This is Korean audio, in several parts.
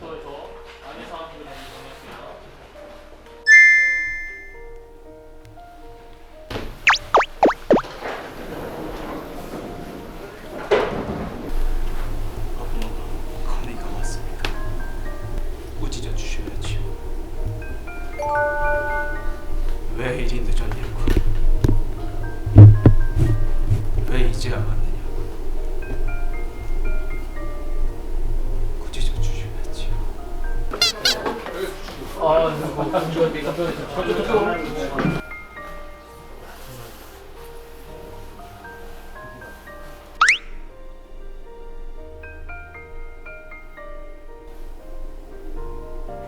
저 안내 사항들을 정리하겠습니다. 건의가 왔습니다. 꾸짖어 주셔야지요. 왜 이리 늦었냐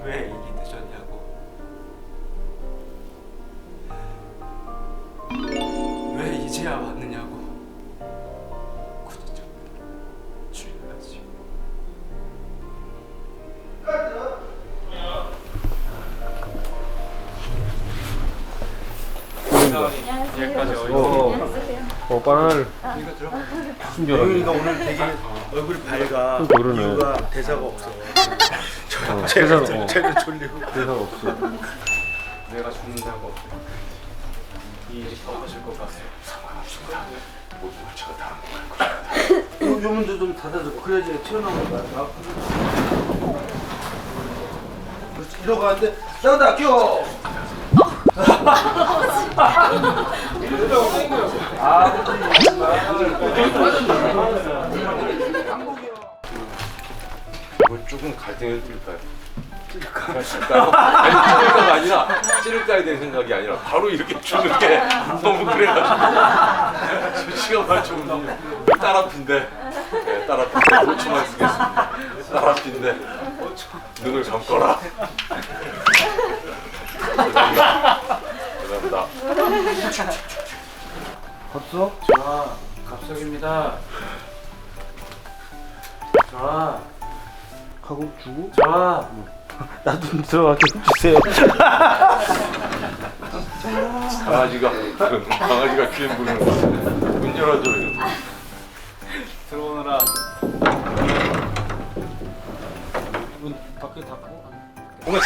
왜 이리 늦었냐 여기까지 어, 어, 바나나를 영윤이가 오늘 되게 얼굴 밝아. 좀 그러네. 이유가 대사가 없어. 어, 쟤는 대사가, 어, 쟤는 졸리고. 대사가 없어. 내가 죽는다고 이 일이 덮어질 것 같아요. 요, 요 문도 좀 닫아줘. 그래야지 튀어나오는 거야. 나 그렇지. 이러고 하는데 나다 껴. 이거 조금 갈등을 뚫을까요? 찌를까요? 찌를까가 아니라 찌를까에 대한 생각이 아니라 바로 이렇게 주는 게 너무 그래가지고. 수치가 말좀 딸앞인데. 네, 딸 앞인데. 5초만 쓰겠습니다. 딸 앞인데. 눈을 감거라 죄송합니다 봤어? 자, 갑석입니다. 자, 하고 주고 자, 나도 좀 들어가게 해주세요. 강아지가 강아지가 귀에 물는 거문 열어줘요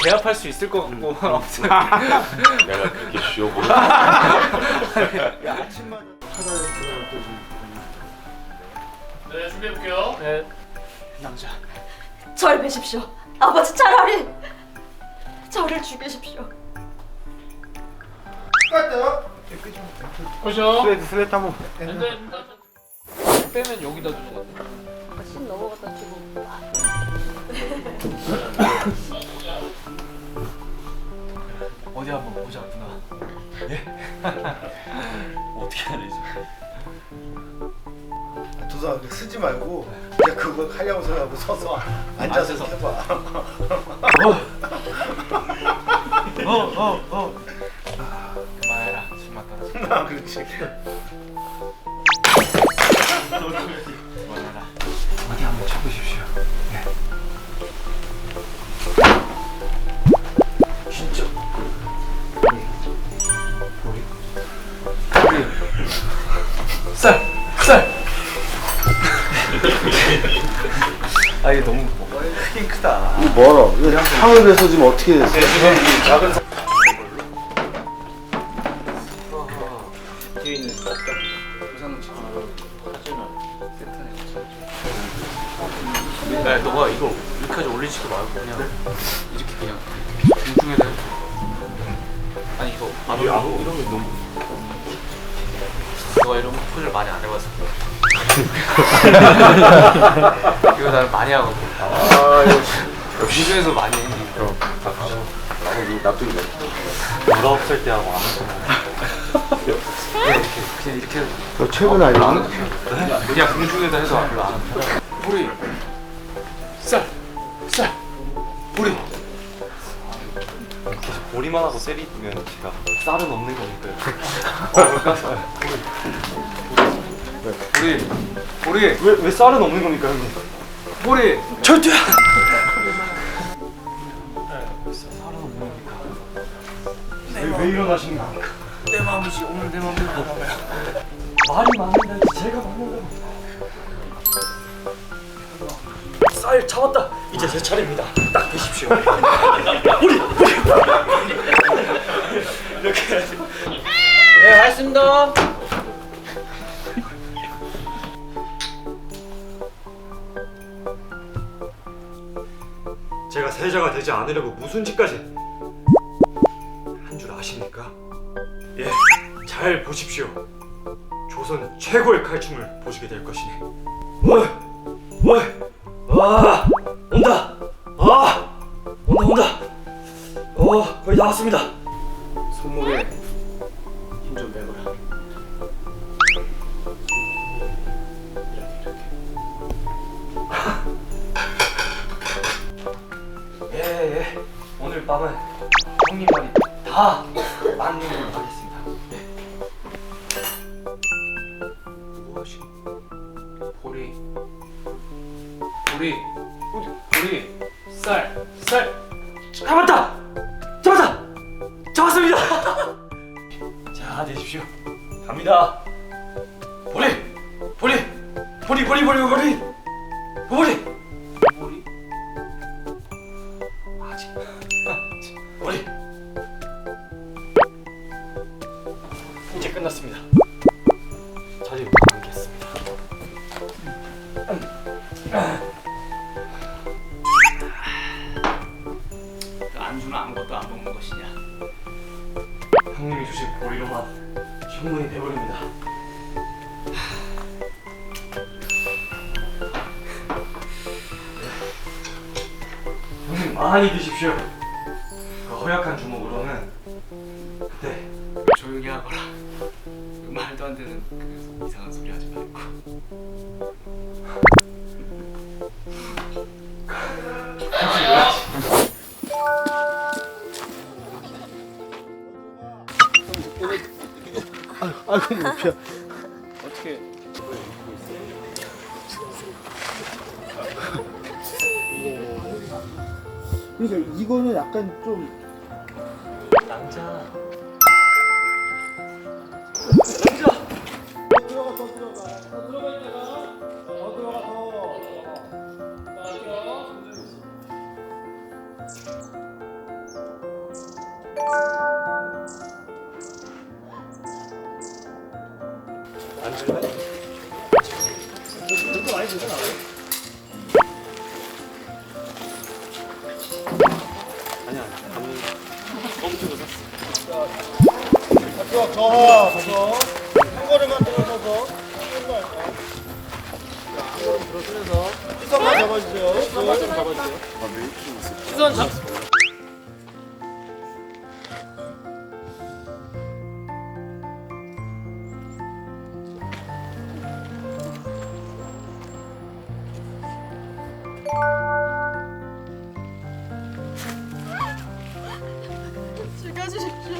제압할 수 있을 것 같고 아무튼 내가 그렇게 쉬워 보여 네, 준비해 볼게요. 네, 남자 절 베십시오. 아버지 차라리 저를 죽이십시오. 보시죠. 슬레이트 슬레이트 한번. 근데 빼면 여기다 두는 것 같아. 신 넘어갔다 치고. 쓰지 말고 그냥 그거 하려고 생각하고 서서 앉아서 해봐. 어, 어, 어. 그만해라. 숨 떨어져. 아, 그렇지. 멀어. 하늘에서 지금 어떻게 됐어? 작은 뒤에 있는 의사는 지금 하지만 세트네. 야 너가 이거 이렇게까지 올리지도 말고 그냥 이렇게 그냥 공중에다. 아니 이거 안 올리고 이런 게 너무 너가 이런 거 포즈를 많이 안 해봐서 이거 나는 많이 하거든. 아 이거 비중에서 많이 해. 납득이네 누가 없을 때 하고 그냥 이렇게 그냥 이렇게 해도 너 최근 아니야? 그냥 공중에다 해서 별로 안 우리 쌀쌀 우리. 계속 보리만 하고 때리면 제가 쌀은 없는 거니까요. 우리 우리 왜, 왜 쌀은 없는 겁니까, 형님? 절대 왜, 왜 일어나시는 겁니까? 내 마음이지 오늘 내 마음대로 말이 많은데 제가 많은 거. 쌀 잡았다. 이제 제 차례입니다. 딱 드십시오. 네 알겠습니다. 제가 세자가 되지 않으려고 무슨 짓까지 잘 보십시오. 조선 최고의 칼춤을 보시게 될 것이니. 어이, 어이, 아, 온다. 아, 온다, 온다. 어, 거의 다 왔습니다. 손목에 힘 좀 빼거라. 예, 예. 오늘 밤은 형님 말이 다 보리. 보리. 쌀. 쌀. 잡았다! 잡았다! 잡았습니다! 자, 내십시오. 갑니다. 보리! 보리, 보리, 보리, 보리! 보리! 보리. 그 안주는 아무것도 안 먹는 것이냐? 형님이 주신 보리로만 충분히 배부릅니다. 형님 많이 드십시오. 그 허약한 주먹으로는 그때 조용히 하거라. 그 말도 안 되는 그 이상한 소리 하지 말고. 아이고 못 펴. 어떻게? 그러니까 이거는 약간 좀 저, 저, 저, 한 걸음만 들어서서, 한 걸음 들어서서, 시선만 잡아주세요. 시선만 좀 잡아주세요. 시선 잡.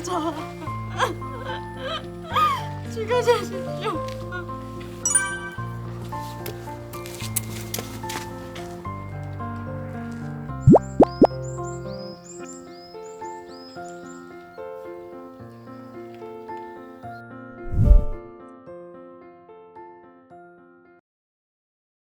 저 죽여주십시오